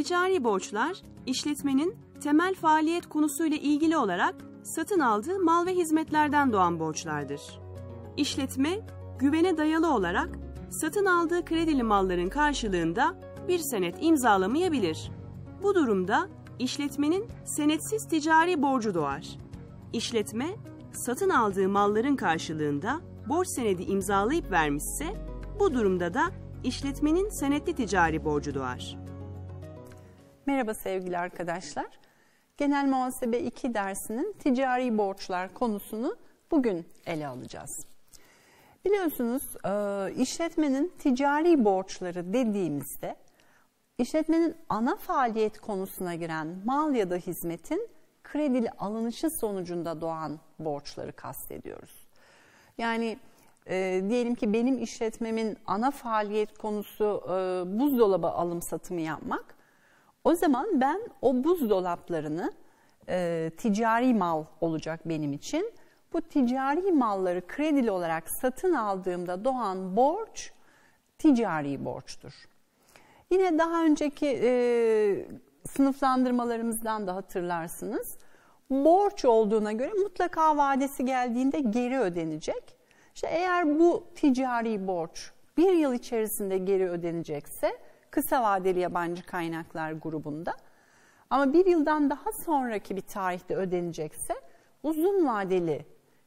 Ticari borçlar, işletmenin temel faaliyet konusuyla ilgili olarak satın aldığı mal ve hizmetlerden doğan borçlardır. İşletme, güvene dayalı olarak satın aldığı kredili malların karşılığında bir senet imzalamayabilir. Bu durumda işletmenin senetsiz ticari borcu doğar. İşletme, satın aldığı malların karşılığında borç senedi imzalayıp vermişse, bu durumda da işletmenin senetli ticari borcu doğar. Merhaba sevgili arkadaşlar. Genel Muhasebe 2 dersinin ticari borçlar konusunu bugün ele alacağız. Biliyorsunuz e, işletmenin ticari borçları dediğimizde işletmenin ana faaliyet konusuna giren mal ya da hizmetin kredili alınışı sonucunda doğan borçları kastediyoruz. Yani e, diyelim ki benim işletmemin ana faaliyet konusu e, buzdolabı alım satımı yapmak. O zaman ben o buzdolaplarını e, ticari mal olacak benim için. Bu ticari malları kredili olarak satın aldığımda doğan borç ticari borçtur. Yine daha önceki e, sınıflandırmalarımızdan da hatırlarsınız. Borç olduğuna göre mutlaka vadesi geldiğinde geri ödenecek. İşte eğer bu ticari borç bir yıl içerisinde geri ödenecekse kısa vadeli yabancı kaynaklar grubunda ama bir yıldan daha sonraki bir tarihte ödenecekse uzun vadeli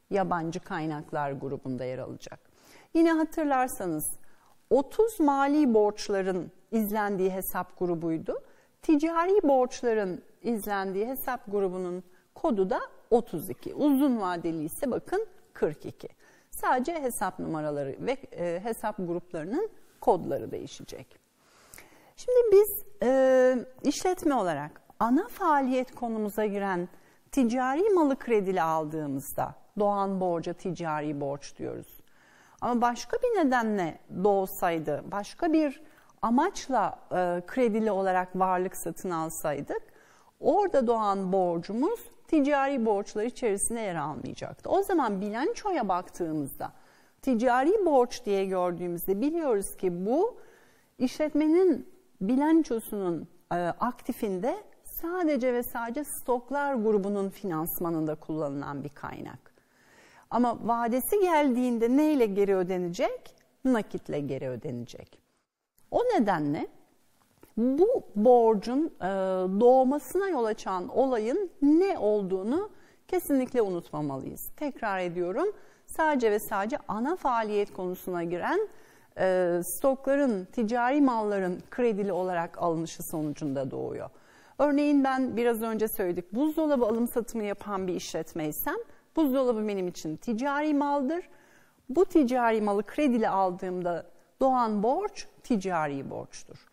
yabancı kaynaklar grubunda yer alacak. Yine hatırlarsanız 30 mali borçların izlendiği hesap grubuydu. Ticari borçların izlendiği hesap grubunun kodu da 32. Uzun vadeli ise bakın 42. Sadece hesap numaraları ve e, hesap gruplarının kodları değişecek. Şimdi biz e, işletme olarak ana faaliyet konumuza giren ticari malı kredili aldığımızda doğan borca ticari borç diyoruz. Ama başka bir nedenle doğsaydı, başka bir amaçla e, kredili olarak varlık satın alsaydık, orada doğan borcumuz ticari borçlar içerisinde yer almayacaktı. O zaman bilançoya baktığımızda ticari borç diye gördüğümüzde biliyoruz ki bu işletmenin bilançosunun e, aktifinde sadece ve sadece stoklar grubunun finansmanında kullanılan bir kaynak. Ama vadesi geldiğinde neyle geri ödenecek? Nakitle geri ödenecek. O nedenle bu borcun e, doğmasına yol açan olayın ne olduğunu kesinlikle unutmamalıyız. Tekrar ediyorum sadece ve sadece ana faaliyet konusuna giren e, stokların, ticari malların kredili olarak alınışı sonucunda doğuyor. Örneğin ben biraz önce söyledik buzdolabı alım satımı yapan bir işletmeysem buzdolabı benim için ticari maldır. Bu ticari malı kredili aldığımda doğan borç ticari borçtur.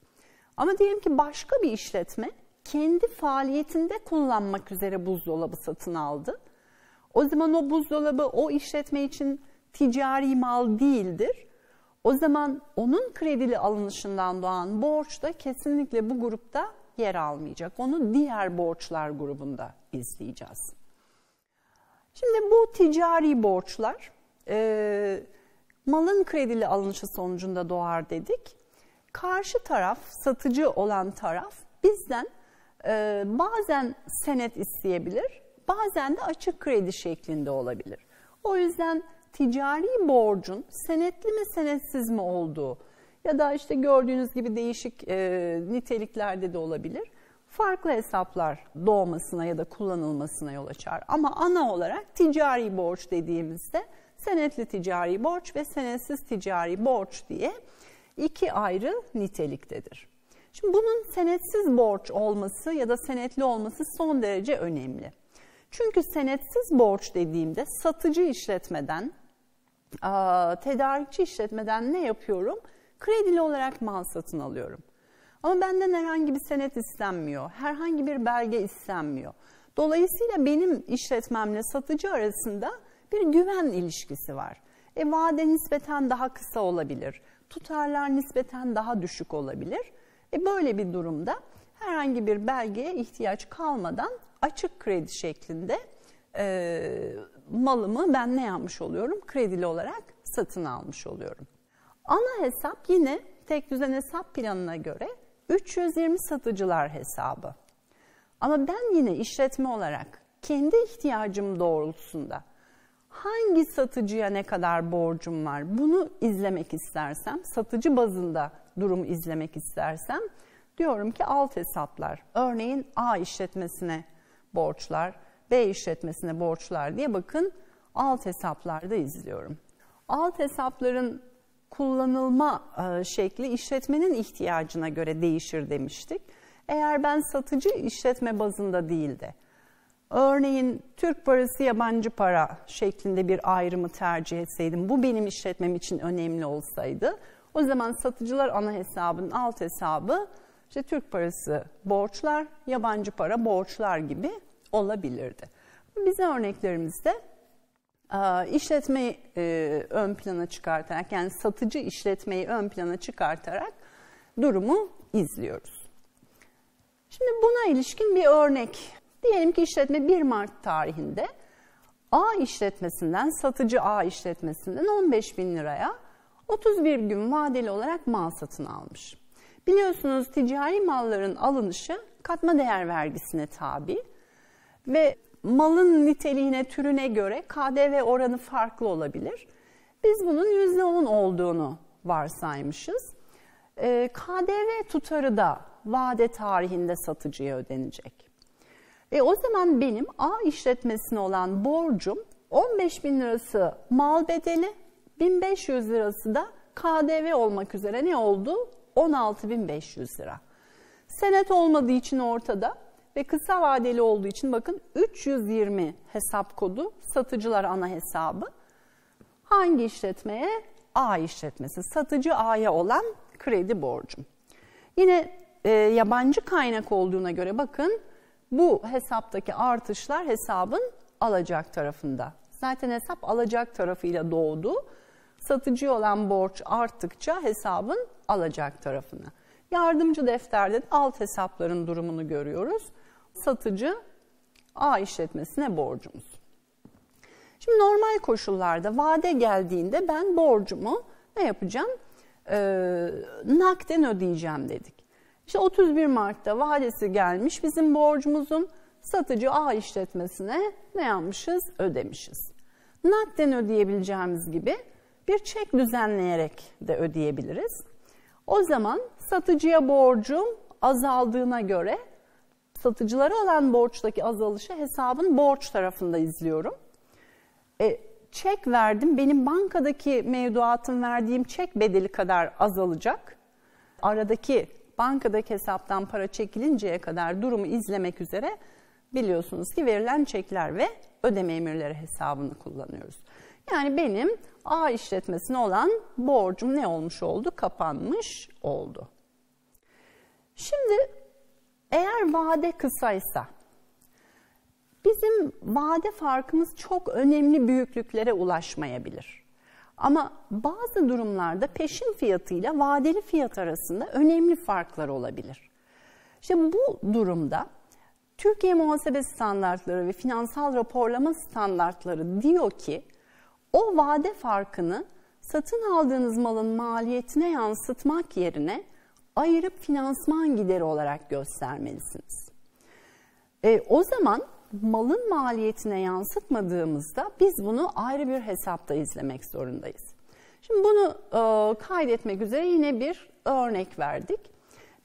Ama diyelim ki başka bir işletme kendi faaliyetinde kullanmak üzere buzdolabı satın aldı. O zaman o buzdolabı o işletme için ticari mal değildir. O zaman onun kredili alınışından doğan borç da kesinlikle bu grupta yer almayacak. Onu diğer borçlar grubunda izleyeceğiz. Şimdi bu ticari borçlar e, malın kredili alınışı sonucunda doğar dedik. Karşı taraf, satıcı olan taraf bizden e, bazen senet isteyebilir, bazen de açık kredi şeklinde olabilir. O yüzden ticari borcun senetli mi senetsiz mi olduğu ya da işte gördüğünüz gibi değişik e, niteliklerde de olabilir. Farklı hesaplar doğmasına ya da kullanılmasına yol açar. Ama ana olarak ticari borç dediğimizde senetli ticari borç ve senetsiz ticari borç diye iki ayrı niteliktedir. Şimdi bunun senetsiz borç olması ya da senetli olması son derece önemli. Çünkü senetsiz borç dediğimde satıcı işletmeden, tedarikçi işletmeden ne yapıyorum? Kredili olarak mal satın alıyorum. Ama benden herhangi bir senet istenmiyor, herhangi bir belge istenmiyor. Dolayısıyla benim işletmemle satıcı arasında bir güven ilişkisi var. E, vade nispeten daha kısa olabilir, tutarlar nispeten daha düşük olabilir. E, böyle bir durumda herhangi bir belgeye ihtiyaç kalmadan açık kredi şeklinde e, malımı ben ne yapmış oluyorum? Kredili olarak satın almış oluyorum. Ana hesap yine tek düzen hesap planına göre 320 satıcılar hesabı. Ama ben yine işletme olarak kendi ihtiyacım doğrultusunda hangi satıcıya ne kadar borcum var bunu izlemek istersem, satıcı bazında durumu izlemek istersem diyorum ki alt hesaplar. Örneğin A işletmesine borçlar, B işletmesine borçlar diye bakın alt hesaplarda izliyorum. Alt hesapların kullanılma e, şekli işletmenin ihtiyacına göre değişir demiştik. Eğer ben satıcı işletme bazında değil de örneğin Türk parası yabancı para şeklinde bir ayrımı tercih etseydim bu benim işletmem için önemli olsaydı o zaman satıcılar ana hesabının alt hesabı işte Türk parası borçlar, yabancı para borçlar gibi olabilirdi. Bize örneklerimizde işletmeyi ön plana çıkartarak yani satıcı işletmeyi ön plana çıkartarak durumu izliyoruz. Şimdi buna ilişkin bir örnek. Diyelim ki işletme 1 Mart tarihinde A işletmesinden, satıcı A işletmesinden 15 bin liraya 31 gün vadeli olarak mal satın almış. Biliyorsunuz ticari malların alınışı katma değer vergisine tabi ve malın niteliğine, türüne göre KDV oranı farklı olabilir. Biz bunun %10 olduğunu varsaymışız. Ee, KDV tutarı da vade tarihinde satıcıya ödenecek. E o zaman benim A işletmesine olan borcum 15 bin lirası mal bedeli, 1500 lirası da KDV olmak üzere ne oldu? 16.500 lira. Senet olmadığı için ortada ve kısa vadeli olduğu için bakın 320 hesap kodu satıcılar ana hesabı. Hangi işletmeye? A işletmesi. Satıcı A'ya olan kredi borcum. Yine e, yabancı kaynak olduğuna göre bakın bu hesaptaki artışlar hesabın alacak tarafında. Zaten hesap alacak tarafıyla doğdu. Satıcı olan borç arttıkça hesabın alacak tarafına. Yardımcı defterde alt hesapların durumunu görüyoruz. Satıcı A işletmesine borcumuz. Şimdi normal koşullarda vade geldiğinde ben borcumu ne yapacağım? Ee, nakden ödeyeceğim dedik. İşte 31 Mart'ta vadesi gelmiş bizim borcumuzun satıcı A işletmesine ne yapmışız? Ödemişiz. Nakden ödeyebileceğimiz gibi bir çek düzenleyerek de ödeyebiliriz. O zaman satıcıya borcum azaldığına göre satıcılara olan borçtaki azalışı hesabın borç tarafında izliyorum. E, çek verdim, benim bankadaki mevduatım verdiğim çek bedeli kadar azalacak. Aradaki bankadaki hesaptan para çekilinceye kadar durumu izlemek üzere biliyorsunuz ki verilen çekler ve ödeme emirleri hesabını kullanıyoruz. Yani benim A işletmesine olan borcum ne olmuş oldu? Kapanmış oldu. Şimdi eğer vade kısaysa, bizim vade farkımız çok önemli büyüklüklere ulaşmayabilir. Ama bazı durumlarda peşin fiyatıyla vadeli fiyat arasında önemli farklar olabilir. İşte bu durumda Türkiye Muhasebe Standartları ve Finansal Raporlama Standartları diyor ki o vade farkını satın aldığınız malın maliyetine yansıtmak yerine ayırıp finansman gideri olarak göstermelisiniz. E, o zaman malın maliyetine yansıtmadığımızda biz bunu ayrı bir hesapta izlemek zorundayız. Şimdi bunu e, kaydetmek üzere yine bir örnek verdik.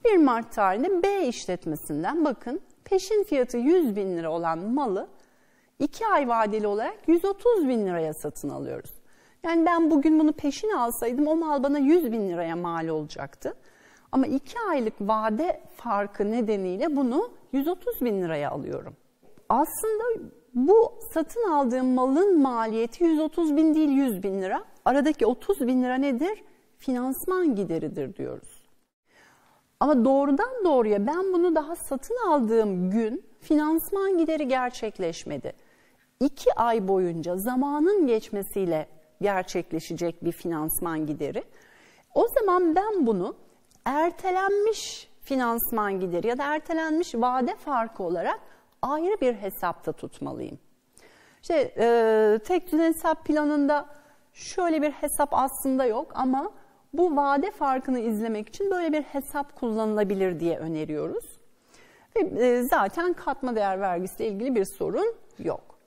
1 Mart tarihinde B işletmesinden bakın peşin fiyatı 100 bin lira olan malı 2 ay vadeli olarak 130 bin liraya satın alıyoruz. Yani ben bugün bunu peşin alsaydım o mal bana 100 bin liraya mal olacaktı. Ama 2 aylık vade farkı nedeniyle bunu 130 bin liraya alıyorum. Aslında bu satın aldığım malın maliyeti 130 bin değil 100 bin lira. Aradaki 30 bin lira nedir? Finansman gideridir diyoruz. Ama doğrudan doğruya ben bunu daha satın aldığım gün finansman gideri gerçekleşmedi. İki ay boyunca zamanın geçmesiyle gerçekleşecek bir finansman gideri. O zaman ben bunu ertelenmiş finansman gideri ya da ertelenmiş vade farkı olarak ayrı bir hesapta tutmalıyım. İşte e, tek düzen hesap planında şöyle bir hesap aslında yok ama bu vade farkını izlemek için böyle bir hesap kullanılabilir diye öneriyoruz. Ve e, zaten katma değer vergisiyle ilgili bir sorun yok.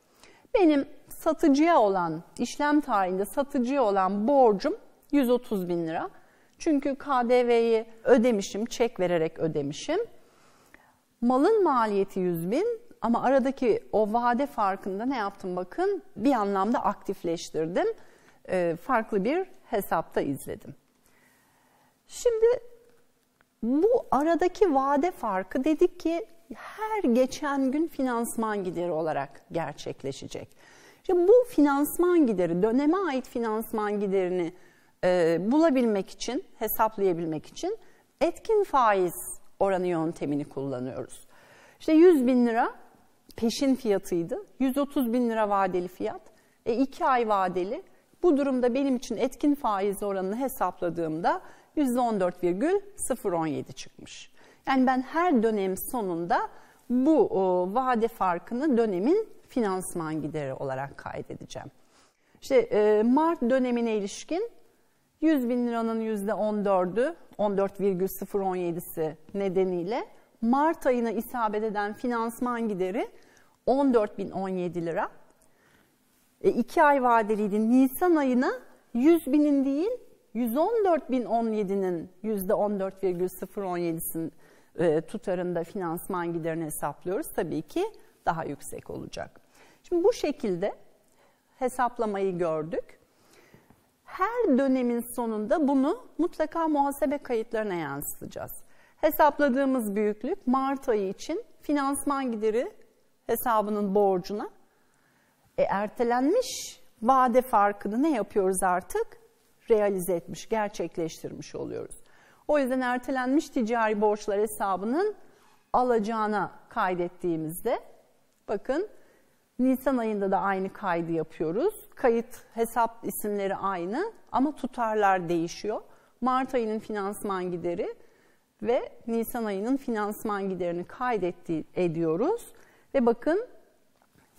Benim satıcıya olan, işlem tarihinde satıcıya olan borcum 130 bin lira. Çünkü KDV'yi ödemişim, çek vererek ödemişim. Malın maliyeti 100 bin ama aradaki o vade farkında ne yaptım bakın bir anlamda aktifleştirdim. E, farklı bir hesapta izledim. Şimdi bu aradaki vade farkı dedik ki her geçen gün finansman gideri olarak gerçekleşecek. Şimdi bu finansman gideri, döneme ait finansman giderini e, bulabilmek için, hesaplayabilmek için etkin faiz oranı yöntemini kullanıyoruz. İşte 100 bin lira peşin fiyatıydı, 130 bin lira vadeli fiyat, e, 2 ay vadeli. Bu durumda benim için etkin faiz oranını hesapladığımda %14,017 çıkmış. Yani ben her dönem sonunda bu o, vade farkını dönemin finansman gideri olarak kaydedeceğim. İşte e, Mart dönemine ilişkin 100 bin liranın %14'ü, 14,017'si nedeniyle Mart ayına isabet eden finansman gideri 14.017 lira. E, ay vadeliydi. Nisan ayına 100 binin değil 114.017'nin %14,017'sinin e, tutarında finansman giderini hesaplıyoruz. Tabii ki daha yüksek olacak. Şimdi bu şekilde hesaplamayı gördük. Her dönemin sonunda bunu mutlaka muhasebe kayıtlarına yansıtacağız. Hesapladığımız büyüklük Mart ayı için finansman gideri hesabının borcuna e, ertelenmiş vade farkını ne yapıyoruz artık? Realize etmiş, gerçekleştirmiş oluyoruz. O yüzden ertelenmiş ticari borçlar hesabının alacağına kaydettiğimizde bakın Nisan ayında da aynı kaydı yapıyoruz. Kayıt hesap isimleri aynı ama tutarlar değişiyor. Mart ayının finansman gideri ve Nisan ayının finansman giderini kaydetti ediyoruz. Ve bakın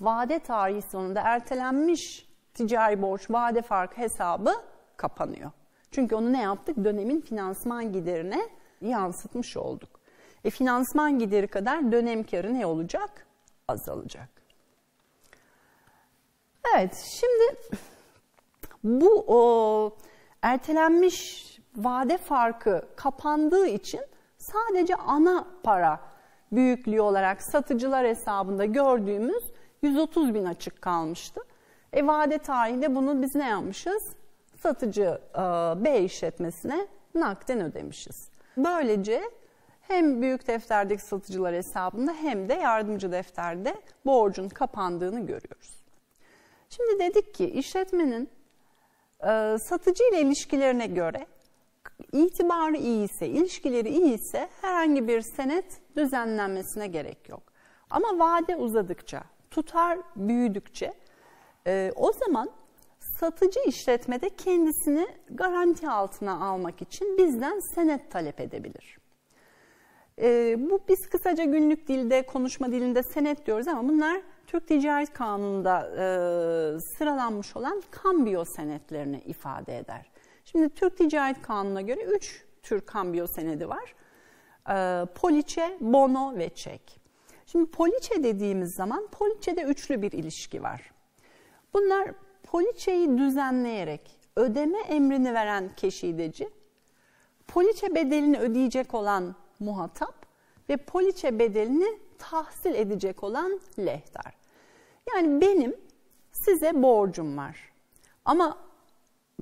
vade tarihi sonunda ertelenmiş ticari borç vade farkı hesabı kapanıyor. Çünkü onu ne yaptık? Dönemin finansman giderine yansıtmış olduk. E finansman gideri kadar dönem karı ne olacak? Azalacak. Evet, şimdi bu o ertelenmiş vade farkı kapandığı için sadece ana para büyüklüğü olarak satıcılar hesabında gördüğümüz 130 bin açık kalmıştı. E vade tarihinde bunu biz ne yapmışız? Satıcı e, B işletmesine nakden ödemişiz. Böylece hem büyük defterdeki satıcılar hesabında hem de yardımcı defterde borcun kapandığını görüyoruz. Şimdi dedik ki işletmenin e, satıcı ile ilişkilerine göre itibarı iyi ise, ilişkileri iyi ise herhangi bir senet düzenlenmesine gerek yok. Ama vade uzadıkça, tutar büyüdükçe e, o zaman satıcı işletmede kendisini garanti altına almak için bizden senet talep edebilir. E, bu biz kısaca günlük dilde, konuşma dilinde senet diyoruz ama bunlar Türk Ticaret Kanunu'nda e, sıralanmış olan kambiyo senetlerini ifade eder. Şimdi Türk Ticaret Kanunu'na göre üç tür kambiyo senedi var. E, poliçe, bono ve çek. Şimdi poliçe dediğimiz zaman poliçede üçlü bir ilişki var. Bunlar poliçeyi düzenleyerek ödeme emrini veren keşideci, poliçe bedelini ödeyecek olan muhatap ve poliçe bedelini tahsil edecek olan lehtar. Yani benim size borcum var. Ama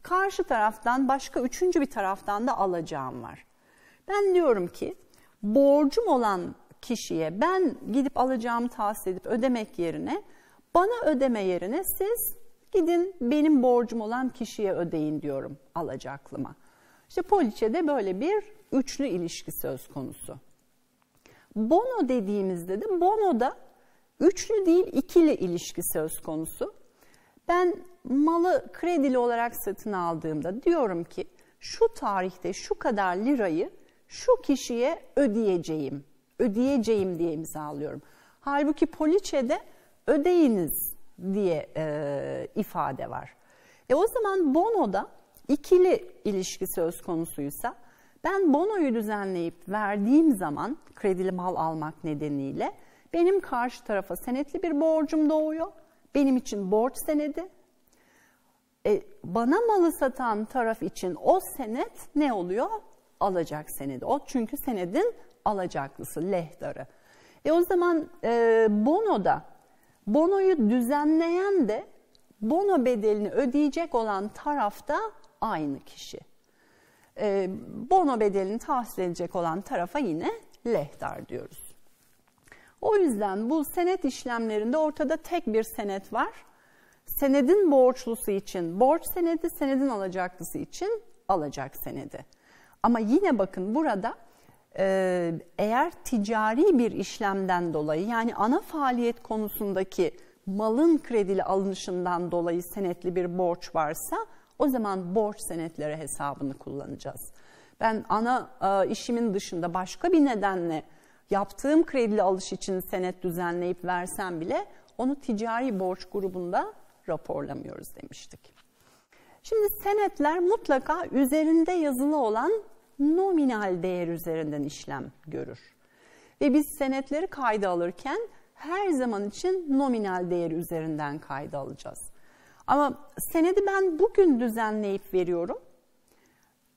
karşı taraftan başka üçüncü bir taraftan da alacağım var. Ben diyorum ki borcum olan kişiye ben gidip alacağımı tahsis edip ödemek yerine bana ödeme yerine siz gidin benim borcum olan kişiye ödeyin diyorum alacaklıma. İşte poliçede böyle bir üçlü ilişki söz konusu. Bono dediğimizde de bonoda üçlü değil ikili ilişki söz konusu. Ben malı kredili olarak satın aldığımda diyorum ki şu tarihte şu kadar lirayı şu kişiye ödeyeceğim. Ödeyeceğim diye imzalıyorum. Halbuki poliçede ödeyiniz diye e, ifade var. E o zaman bonoda ikili ilişki söz konusuysa ben bonoyu düzenleyip verdiğim zaman kredili mal almak nedeniyle benim karşı tarafa senetli bir borcum doğuyor. Benim için borç senedi. E, bana malı satan taraf için o senet ne oluyor? Alacak senedi. O çünkü senedin alacaklısı, lehtarı. E o zaman e, bonoda bonoyu düzenleyen de bono bedelini ödeyecek olan taraf da aynı kişi. E, bono bedelini tahsil edecek olan tarafa yine lehtar diyoruz. O yüzden bu senet işlemlerinde ortada tek bir senet var. Senedin borçlusu için borç senedi, senedin alacaklısı için alacak senedi. Ama yine bakın burada e, eğer ticari bir işlemden dolayı yani ana faaliyet konusundaki malın kredili alınışından dolayı senetli bir borç varsa o zaman borç senetleri hesabını kullanacağız. Ben ana e, işimin dışında başka bir nedenle yaptığım kredili alış için senet düzenleyip versem bile onu ticari borç grubunda raporlamıyoruz demiştik. Şimdi senetler mutlaka üzerinde yazılı olan nominal değer üzerinden işlem görür. Ve biz senetleri kayda alırken her zaman için nominal değer üzerinden kayda alacağız. Ama senedi ben bugün düzenleyip veriyorum.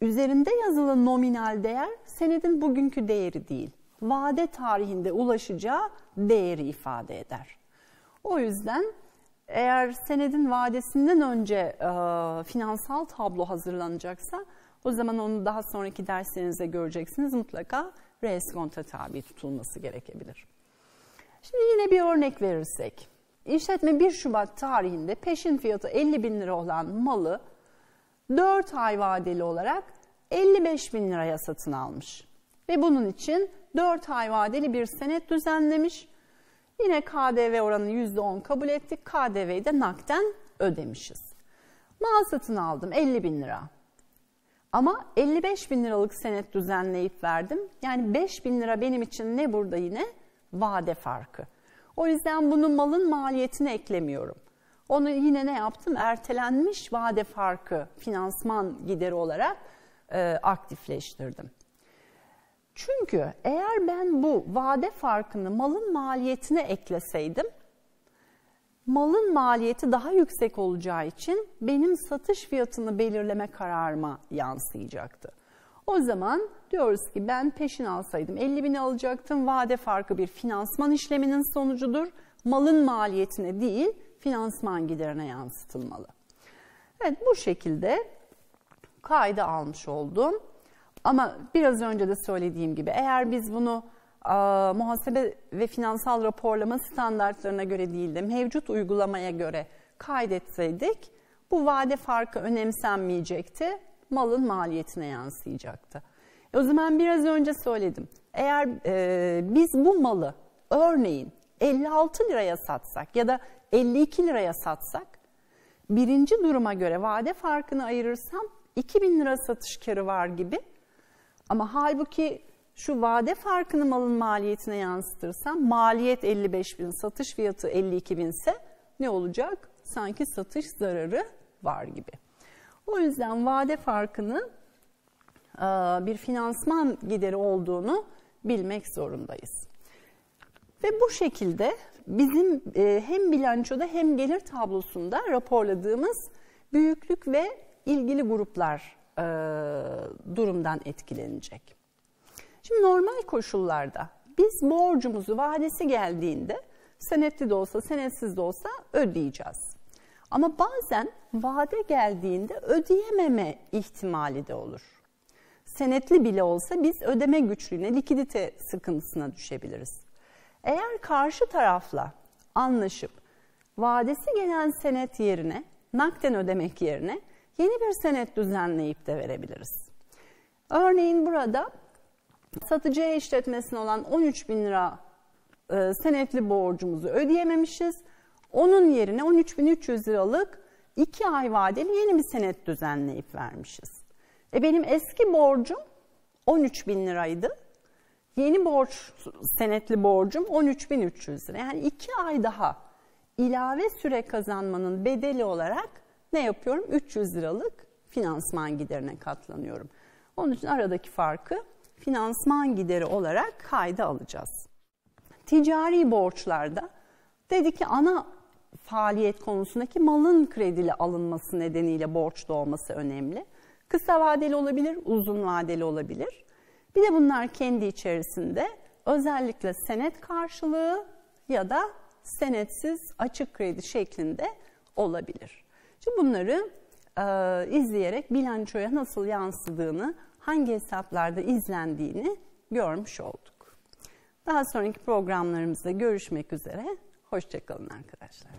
Üzerinde yazılı nominal değer senedin bugünkü değeri değil. Vade tarihinde ulaşacağı değeri ifade eder. O yüzden eğer senedin vadesinden önce e, finansal tablo hazırlanacaksa o zaman onu daha sonraki derslerinizde göreceksiniz. Mutlaka reeskonta tabi tutulması gerekebilir. Şimdi yine bir örnek verirsek. İşletme 1 Şubat tarihinde peşin fiyatı 50 bin lira olan malı 4 ay vadeli olarak 55 bin liraya satın almış. Ve bunun için 4 ay vadeli bir senet düzenlemiş. Yine KDV oranını %10 kabul ettik. KDV'yi de nakden ödemişiz. Mal satın aldım 50 bin lira. Ama 55 bin liralık senet düzenleyip verdim. Yani 5 bin lira benim için ne burada yine? Vade farkı. O yüzden bunu malın maliyetine eklemiyorum. Onu yine ne yaptım? Ertelenmiş vade farkı finansman gideri olarak e, aktifleştirdim. Çünkü eğer ben bu vade farkını malın maliyetine ekleseydim malın maliyeti daha yüksek olacağı için benim satış fiyatını belirleme kararıma yansıyacaktı. O zaman diyoruz ki ben peşin alsaydım 50 bin alacaktım. Vade farkı bir finansman işleminin sonucudur. Malın maliyetine değil finansman giderine yansıtılmalı. Evet bu şekilde kayda almış oldum. Ama biraz önce de söylediğim gibi eğer biz bunu a, muhasebe ve finansal raporlama standartlarına göre değil de mevcut uygulamaya göre kaydetseydik bu vade farkı önemsenmeyecekti, malın maliyetine yansıyacaktı. E o zaman biraz önce söyledim. Eğer e, biz bu malı örneğin 56 liraya satsak ya da 52 liraya satsak birinci duruma göre vade farkını ayırırsam 2000 lira satış karı var gibi. Ama halbuki şu vade farkını malın maliyetine yansıtırsam maliyet 55 bin, satış fiyatı 52 bin ise ne olacak? Sanki satış zararı var gibi. O yüzden vade farkını e, bir finansman gideri olduğunu bilmek zorundayız. Ve bu şekilde bizim e, hem bilançoda hem gelir tablosunda raporladığımız büyüklük ve ilgili gruplar e, durumdan etkilenecek. Şimdi normal koşullarda biz borcumuzu vadesi geldiğinde senetli de olsa senetsiz de olsa ödeyeceğiz. Ama bazen vade geldiğinde ödeyememe ihtimali de olur. Senetli bile olsa biz ödeme güçlüğüne, likidite sıkıntısına düşebiliriz. Eğer karşı tarafla anlaşıp vadesi gelen senet yerine nakden ödemek yerine yeni bir senet düzenleyip de verebiliriz. Örneğin burada satıcı işletmesine olan 13 bin lira e, senetli borcumuzu ödeyememişiz. Onun yerine 13.300 liralık 2 ay vadeli yeni bir senet düzenleyip vermişiz. E benim eski borcum 13 bin liraydı. Yeni borç, senetli borcum 13.300 lira. Yani 2 ay daha ilave süre kazanmanın bedeli olarak ne yapıyorum? 300 liralık finansman giderine katlanıyorum. Onun için aradaki farkı finansman gideri olarak kayda alacağız. Ticari borçlarda dedik ki ana faaliyet konusundaki malın kredili alınması nedeniyle borçlu olması önemli. Kısa vadeli olabilir, uzun vadeli olabilir. Bir de bunlar kendi içerisinde özellikle senet karşılığı ya da senetsiz açık kredi şeklinde olabilir. Şimdi bunları e, izleyerek bilançoya nasıl yansıdığını, hangi hesaplarda izlendiğini görmüş olduk. Daha sonraki programlarımızda görüşmek üzere. Hoşçakalın arkadaşlar.